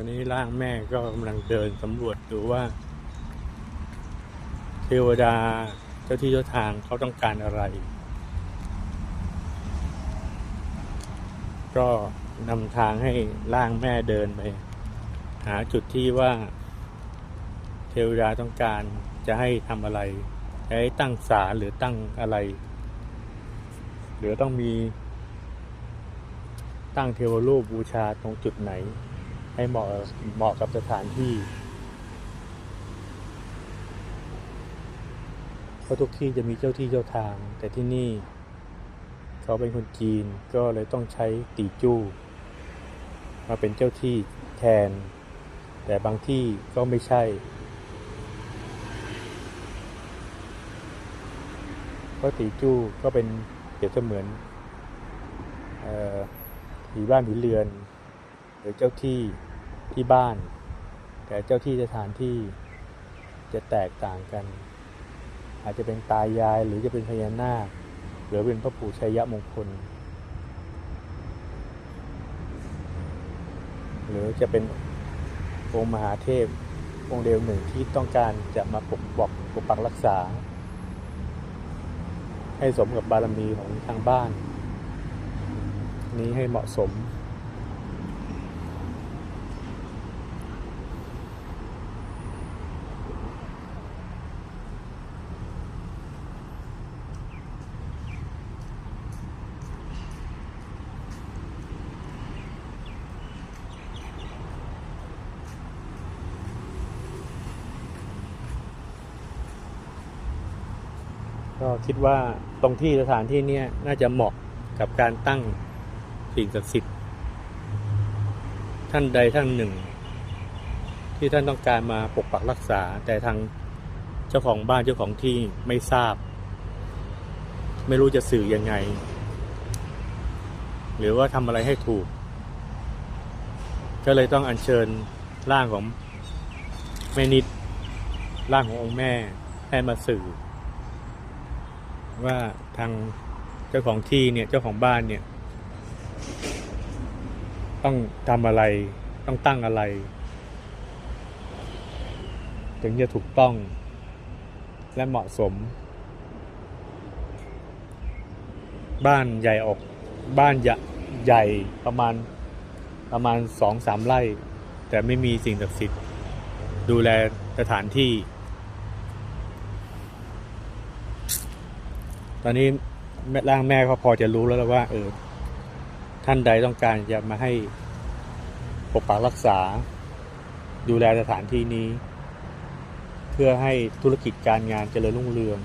วันนี้ร่างแม่ก็กำลังเดินสำรวจดูว่า เทวดาเจ้าที่เจ้าทางเขาต้องการอะไร ก็นำทางให้ร่างแม่เดินไป หาจุดที่ว่า เทวดาต้องการจะให้ทำอะไรจะให้ตั้งศาลหรือตั้งอะไร หรือต้องมีตั้งเทวรูปบูชาตรงจุดไหน ให้เหมาะเหมาะกับสถานที่เพราะทุกที่จะมีเจ้าที่เจ้าทาง แต่ที่นี่เขาเป็นคนจีนก็เลยต้องใช้ตีจู้มาเป็นเจ้าที่แทน แต่บางที่ก็ไม่ใช่ เพราะตีจู้ก็เป็นเปรียบเสมือนผีบ้านผีเรือน หรือเจ้าที่ ที่บ้าน แต่เจ้าที่สถานที่จะแตกต่างกัน อาจจะเป็นตายายหรือจะเป็นพญานาค หรือเป็นพระปู่ชัยยะมงคล หรือจะเป็นองค์มหาเทพองค์เดียวหนึ่งที่ต้องการจะมาปกปกปกปักรักษา ให้สมกับบารมีของทางบ้าน นี้ให้เหมาะสม ก็คิดว่าตรงที่สถานที่นี้น่าจะเหมาะกับการตั้งสิ่งศักดิ์สิทธิ์ท่านใดท่านหนึ่ง ที่ท่านต้องการมาปกปักรักษา แต่ทางเจ้าของบ้านเจ้าของที่ไม่ทราบ ไม่รู้จะสื่อยังไง หรือว่าทำอะไรให้ถูก ก็เลยต้องอัญเชิญร่างของแม่นิดร่างขององค์แม่ให้มาสื่อ ว่าทางเจ้าของที่เนี่ยเจ้าของบ้านเนี่ย ต้องทำอะไรต้องตั้งอะไร ถึงจะถูกต้องและเหมาะสม บ้านใหญ่ออกบ้านใหญ่ใหญ่ประมาณประมาณสองสามไร่ แต่ไม่มีสิ่งศักดิ์สิทธิ์ดูแลสถานที่ ตอนนี้แม่ร่างแม่ก็พอจะรู้แล้วว่า เออ ท่านใดต้องการจะมาให้ปกปักรักษา ดูแลสถานที่นี้ เพื่อให้ธุรกิจการงานเจริญรุ่งเรือง